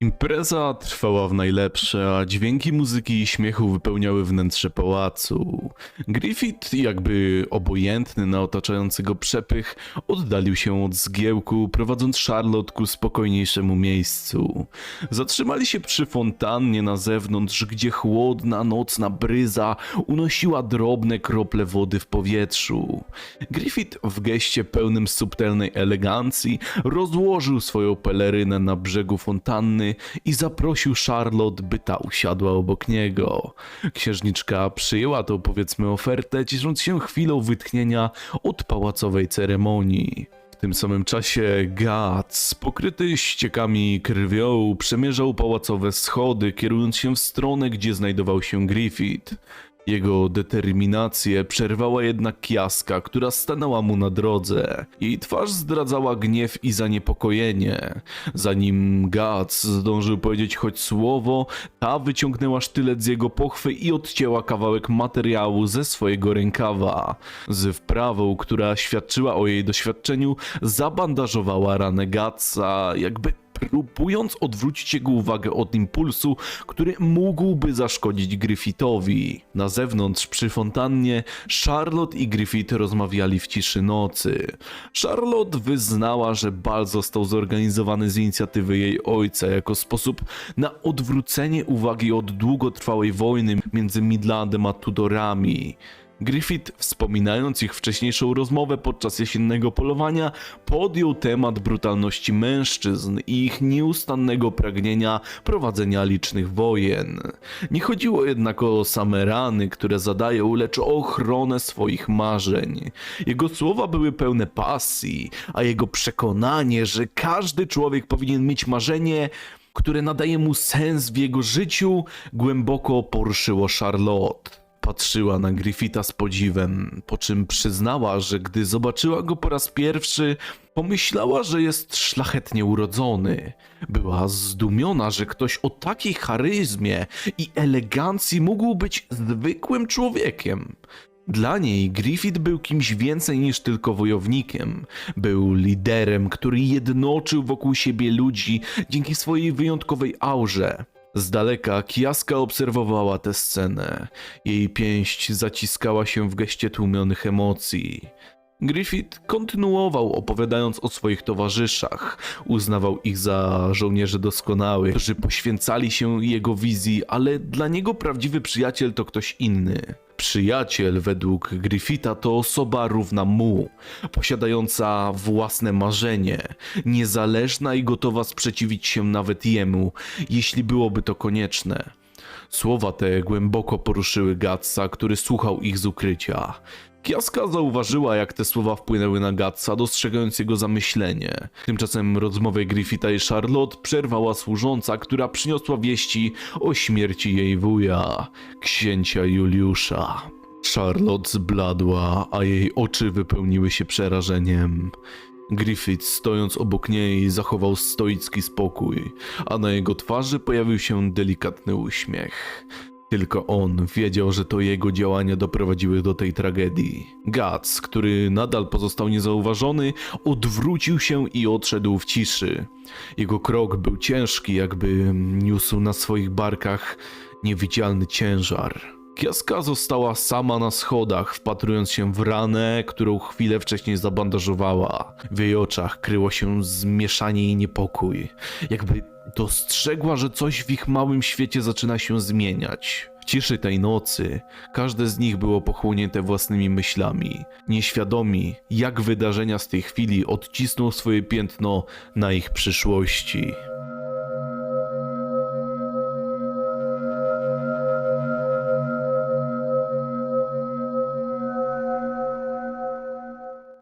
Impreza trwała w najlepsze, a dźwięki muzyki i śmiechu wypełniały wnętrze pałacu. Griffith, jakby obojętny na otaczający go przepych, oddalił się od zgiełku, prowadząc Charlotte ku spokojniejszemu miejscu. Zatrzymali się przy fontannie na zewnątrz, gdzie chłodna nocna bryza unosiła drobne krople wody w powietrzu. Griffith w geście pełnym subtelnej elegancji rozłożył swoją pelerynę na brzegu fontanny i zaprosił Charlotte, by ta usiadła obok niego. Księżniczka przyjęła tą powiedzmy ofertę, ciesząc się chwilą wytchnienia od pałacowej ceremonii. W tym samym czasie Gats, pokryty ściekami krwią, przemierzał pałacowe schody, kierując się w stronę, gdzie znajdował się Griffith. Jego determinację przerwała jednak kiaska, która stanęła mu na drodze. Jej twarz zdradzała gniew i zaniepokojenie. Zanim Gats zdążył powiedzieć choć słowo, ta wyciągnęła sztylet z jego pochwy i odcięła kawałek materiału ze swojego rękawa. Z wprawą, która świadczyła o jej doświadczeniu, zabandażowała ranę Gatsa, jakby próbując odwrócić jego uwagę od impulsu, który mógłby zaszkodzić Griffithowi. Na zewnątrz przy fontannie Charlotte i Griffith rozmawiali w ciszy nocy. Charlotte wyznała, że bal został zorganizowany z inicjatywy jej ojca jako sposób na odwrócenie uwagi od długotrwałej wojny między Midlandem a Tudorami. Griffith, wspominając ich wcześniejszą rozmowę podczas jesiennego polowania, podjął temat brutalności mężczyzn i ich nieustannego pragnienia prowadzenia licznych wojen. Nie chodziło jednak o same rany, które zadają, lecz o ochronę swoich marzeń. Jego słowa były pełne pasji, a jego przekonanie, że każdy człowiek powinien mieć marzenie, które nadaje mu sens w jego życiu, głęboko poruszyło Charlotte. Patrzyła na Griffitha z podziwem, po czym przyznała, że gdy zobaczyła go po raz pierwszy, pomyślała, że jest szlachetnie urodzony. Była zdumiona, że ktoś o takiej charyzmie i elegancji mógł być zwykłym człowiekiem. Dla niej Griffith był kimś więcej niż tylko wojownikiem. Był liderem, który jednoczył wokół siebie ludzi dzięki swojej wyjątkowej aurze. Z daleka Kiaska obserwowała tę scenę. Jej pięść zaciskała się w geście tłumionych emocji. Griffith kontynuował opowiadając o swoich towarzyszach. Uznawał ich za żołnierzy doskonałych, którzy poświęcali się jego wizji, ale dla niego prawdziwy przyjaciel to ktoś inny. Przyjaciel według Griffitha to osoba równa mu, posiadająca własne marzenie, niezależna i gotowa sprzeciwić się nawet jemu, jeśli byłoby to konieczne. Słowa te głęboko poruszyły Gatsa, który słuchał ich z ukrycia. Kiaska zauważyła, jak te słowa wpłynęły na Gatsa, dostrzegając jego zamyślenie. Tymczasem rozmowę Griffitha i Charlotte przerwała służąca, która przyniosła wieści o śmierci jej wuja, księcia Juliusza. Charlotte zbladła, a jej oczy wypełniły się przerażeniem. Griffith, stojąc obok niej, zachował stoicki spokój, a na jego twarzy pojawił się delikatny uśmiech. Tylko on wiedział, że to jego działania doprowadziły do tej tragedii. Gats, który nadal pozostał niezauważony, odwrócił się i odszedł w ciszy. Jego krok był ciężki, jakby niósł na swoich barkach niewidzialny ciężar. Kiaska została sama na schodach, wpatrując się w ranę, którą chwilę wcześniej zabandażowała. W jej oczach kryło się zmieszanie i niepokój, jakby dostrzegła, że coś w ich małym świecie zaczyna się zmieniać. Ciszy tej nocy każde z nich było pochłonięte własnymi myślami, nieświadomi, jak wydarzenia z tej chwili odcisną swoje piętno na ich przyszłości.